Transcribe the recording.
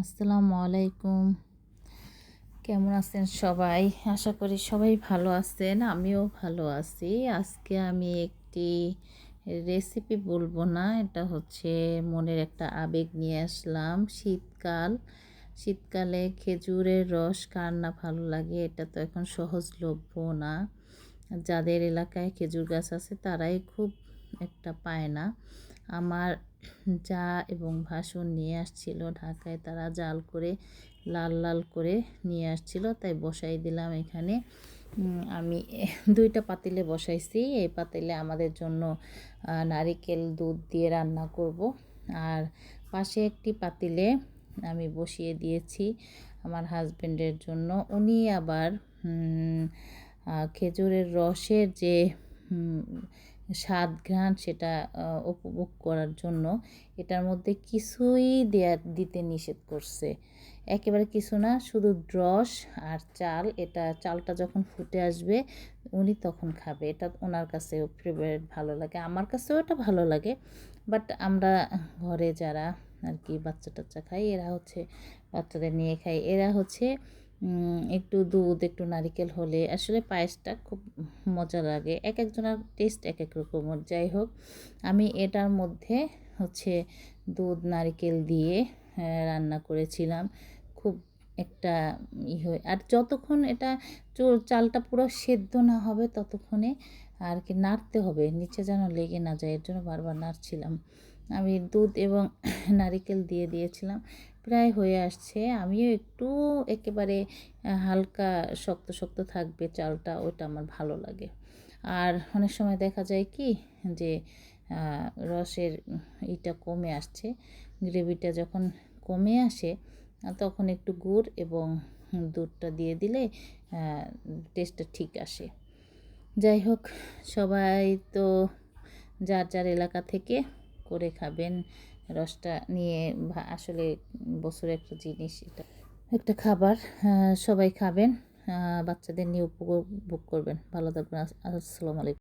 আসসালামু আলাইকুম। কেমন আছেন সবাই? আশা করি সবাই ভালো আছেন, আমিও ভালো আছি। আজকে আমি একটি রেসিপি বলব না, এটা হচ্ছে মনের একটা আবেগ নিয়ে আসলাম। শীতকাল, শীতকালে খেজুরের রস কার না ভালো লাগে, এটা তো এখন সহজলভ্য না। যাদের এলাকায় খেজুর গাছ আছে, তারাই খুব একটা পায় না। আমার যা এবং ভাসুর নিয়ে আসছিল ঢাকায় তারা জাল করে, লাল লাল করে নিয়ে আসছিল। তাই বসাই দিলাম এখানে। আমি দুইটা পাতিলে বসাইছি। এই পাতিলে আমাদের জন্য নারিকেল দুধ দিয়ে রান্না করব। আর পাশে একটি পাতিলে আমি বসিয়ে দিয়েছি আমার হাজব্যান্ডের জন্য। উনি আবার খেজুরের রসের যে স্বাদ ঘ্রাণ সেটা উপভোগ করার জন্য এটার মধ্যে কিছুই দেয়া, দিতে নিষেধ করছে। একেবারে কিছু না, শুধু রস আর চাল, এটা চালটা যখন ফুটে আসবে, উনি তখন খাবে। এটা ওনার কাছে ফেভারিট ভালো লাগে, আমার কাছেও এটা ভালো লাগে। বাট আমরা ঘরে যারা আর কি বাচ্চা টাচ্চা খাই, এরা হচ্ছে বাচ্চাদের নিয়ে খাই এরা হচ্ছে একটু দুধ, একটু নারিকেল হলে আসলে পায়েসটা খুব মজা লাগে। এক একজনের টেস্ট এক এক রকমের। যাই হোক, আমি এটার মধ্যে হচ্ছে দুধ, নারিকেল দিয়ে রান্না করেছিলাম। খুব একটা ই হয়ে, আর যতক্ষণ এটা চালটা পুরো সেদ্ধ না হবে ততক্ষণে আর কি নাড়তে হবে। নিচে যেন লেগে না যায়, এর জন্য বারবার নাড়ছিলাম। আমি দুধ এবং নারিকেল দিয়ে দিয়েছিলাম। প্রায় হয়ে আসছে। আমিও একটু একেবারে হালকা শক্ত শক্ত থাকবে চালটা ওটা আমার ভালো লাগে। আর অনেক সময় দেখা যায় কি যে রসের ইটা কমে আসছে। গ্রেভিটা যখন কমে আসে তখন একটু গুড় এবং দুধটা দিয়ে দিলে টেস্টটা ঠিক আসে। যাই হোক, সবাই তো যার যার এলাকা থেকে করে খাবেন রসটা নিয়ে আসলে বছরের একটা জিনিস এটা। একটা খাবার সবাই খাবেন বাচ্চাদের নিয়ে উপভোগ করবেন। ভালো থাকবেন। আসসালামু আলাইকুম।